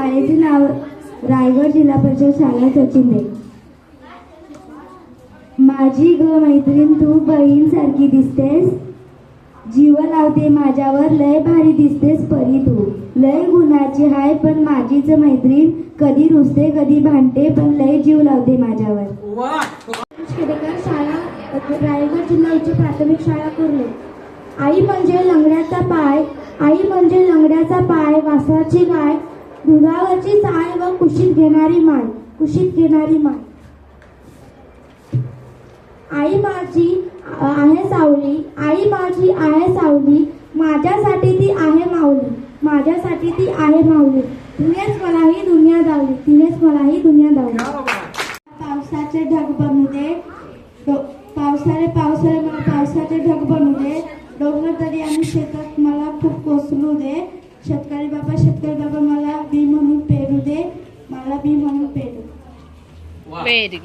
शाळेचे नाव रायगड जिल्हा परिषद शाळा सचिन माझी ग मैत्रीण तू बहीण सारखी दिसतेस. जीव लावते माझ्यावर लय भारी दिसतेस परी तू. लय गुणाची हाय पण माझीच मैत्रीण कधी रुसते कधी भांडते पण लय जीव लावते माझ्यावर. खेडेकर शाळा रायगड जिल्हा उच्च प्राथमिक शाळा कुर्ले आई म्हणजे लंगड्याचा पाय आई म्हणजे लंगड्याचा पाय वासाची गाय दुधावरची साय व कुशीत घेणारी माय कुशीत घेणारी माय. आई माझी आहे सावली आई माझी आहे सावली माझ्यासाठी ती आहे माऊली माझ्यासाठी ती आहे माऊली. तिनेच मला ही दुनिया दावली तिनेच मला ही दुनिया दावली. पावसाचे ढग बनू दे. डो- पावसाळे पावसाळे मला पावसाचे ढग बनू दे. डोंगर तरी आणि शेतात मला खूप कोसलू दे. शेतकरी बाबा शेतकरी बाबा मला बी म्हणून पेरू दे